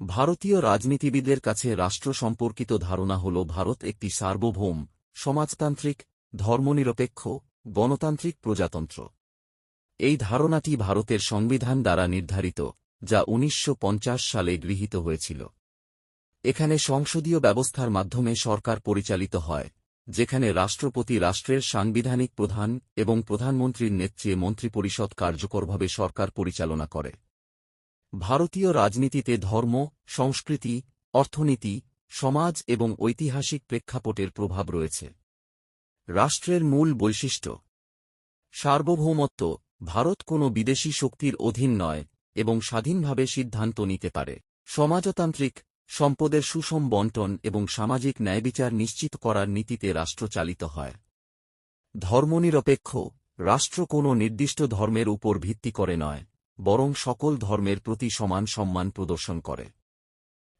ভারতীয় রাজনীতিবিদদের কাছে রাষ্ট্র সম্পর্কিত ধারণা হল ভারত একটি সার্বভৌম, সমাজতান্ত্রিক, ধর্মনিরপেক্ষ, গণতান্ত্রিক প্রজাতন্ত্র। এই ধারণাটি ভারতের সংবিধান দ্বারা নির্ধারিত, যা উনিশশো পঞ্চাশ সালে গৃহীত হয়েছিল। এখানে সংসদীয় ব্যবস্থার মাধ্যমে সরকার পরিচালিত হয়, যেখানে রাষ্ট্রপতি রাষ্ট্রের সাংবিধানিক প্রধান এবং প্রধানমন্ত্রীর নেতৃত্বে মন্ত্রিপরিষদ কার্যকরভাবে সরকার পরিচালনা করে। ভারতীয় রাজনীতিতে ধর্ম, সংস্কৃতি, অর্থনীতি, সমাজ এবং ঐতিহাসিক প্রেক্ষাপটের প্রভাব রয়েছে। রাষ্ট্রের মূল বৈশিষ্ট্য। সার্বভৌমত্ব, ভারত কোনো বিদেশি শক্তির অধীন নয় এবং স্বাধীনভাবে সিদ্ধান্ত নিতে পারে। সমাজতান্ত্রিক, সম্পদের সুষম বন্টন এবং সামাজিক ন্যায়বিচার নিশ্চিত করার নীতিতে রাষ্ট্র চালিত হয়। ধর্মনিরপেক্ষ, রাষ্ট্র কোনো নির্দিষ্ট ধর্মের উপর ভিত্তি করে নয়। বরং সকল ধর্মের প্রতি সমান সম্মান প্রদর্শন করে।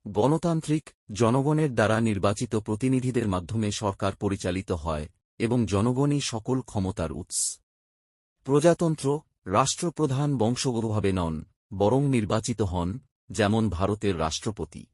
গণতান্ত্রিক জনগণের দ্বারা নির্বাচিত প্রতিনিধিদের মাধ্যমে সরকার পরিচালিত হয় এবং জনগণই সকল ক্ষমতার উৎস। প্রজাতন্ত্র রাষ্ট্রপ্রধান বংশগতভাবে নন, বরং নির্বাচিত হন, যেমন ভারতের রাষ্ট্রপতি।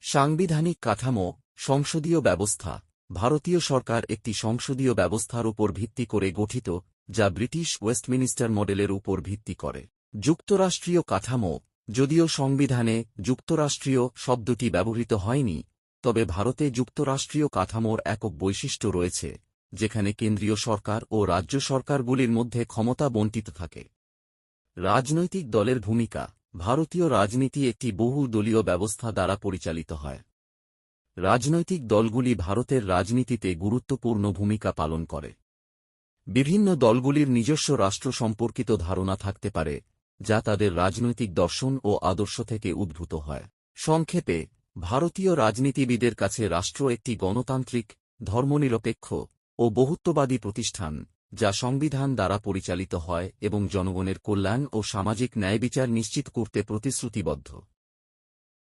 সাংবিধানিক কাঠামো, সংসদীয় ব্যবস্থা, ভারতীয় সরকার একটি সংসদীয় ব্যবস্থার উপর ভিত্তি করে গঠিত, যা ব্রিটিশ ওয়েস্টমিনিস্টার মডেলের উপর ভিত্তি করে। যুক্তরাষ্ট্রীয় কাঠামো, যদিও সংবিধানে যুক্তরাষ্ট্রীয় শব্দটি ব্যবহৃত হয়নি, তবে ভারতে যুক্তরাষ্ট্রীয় কাঠামোর একক বৈশিষ্ট্য রয়েছে, যেখানে কেন্দ্রীয় সরকার ও রাজ্য সরকারগুলির মধ্যে ক্ষমতা বণ্টিত থাকে। রাজনৈতিক দলের ভূমিকা, ভারতীয় রাজনীতি একটি বহুদলীয় ব্যবস্থা দ্বারা পরিচালিত হয়। রাজনৈতিক দলগুলি ভারতের রাজনীতিতে গুরুত্বপূর্ণ ভূমিকা পালন করে। বিভিন্ন দলগুলির নিজস্ব রাষ্ট্র সম্পর্কিত ধারণা থাকতে পারে যা তাদের রাজনৈতিক দর্শন ও আদর্শ থেকে উদ্ভূত হয়। সংক্ষেপে, ভারতীয় রাজনীতিবিদের কাছে রাষ্ট্র একটি গণতান্ত্রিক, ধর্মনিরপেক্ষ ও বহুত্ববাদী প্রতিষ্ঠান, যা সংবিধান দ্বারা পরিচালিত হয় এবং জনগণের কল্যাণ ও সামাজিক ন্যায়বিচার নিশ্চিত করতে প্রতিশ্রুতিবদ্ধ।